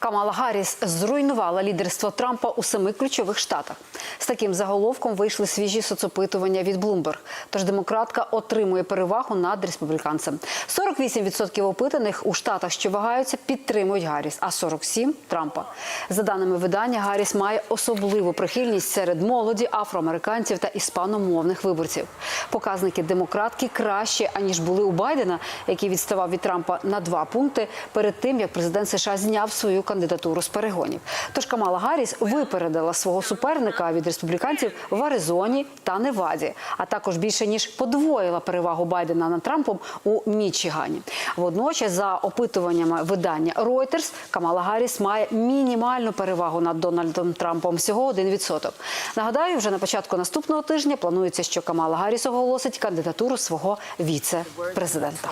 Камала Гарріс зруйнувала лідерство Трампа у семи ключових штатах. З таким заголовком вийшли свіжі соцопитування від Bloomberg. Тож демократка отримує перевагу над республіканцем. 48% опитаних у штатах, що вагаються, підтримують Гарріс, а 47% – Трампа. За даними видання, Гарріс має особливу прихильність серед молоді, афроамериканців та іспаномовних виборців. Показники демократки кращі аніж були у Байдена, який відставав від Трампа на два пункти перед тим, як президент США зняв свою кандидатуру з перегонів. Тож Камала Гарріс випередила свого суперника від республіканців в Аризоні та Неваді, а також більше ніж подвоїла перевагу Байдена над Трампом у Мічигані. Водночас, за опитуваннями видання Reuters, Камала Гарріс має мінімальну перевагу над Дональдом Трампом всього 1%. Нагадаю, вже на початку наступного тижня планується, що Камала Гарріс оголосить кандидатуру свого віце-президента.